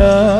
love.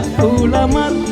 sejak ulama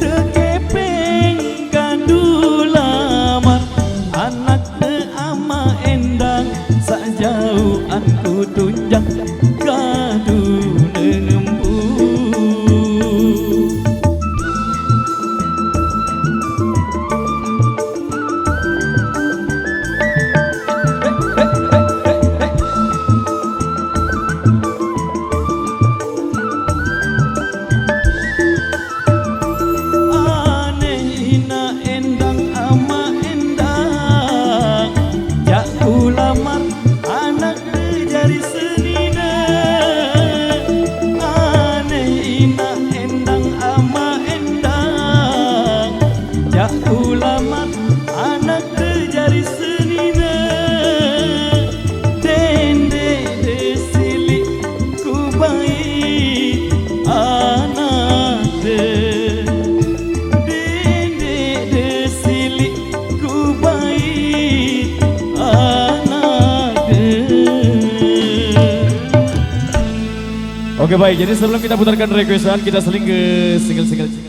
the Oke baik, jadi sebelum kita putarkan requestan kita seling ke single-single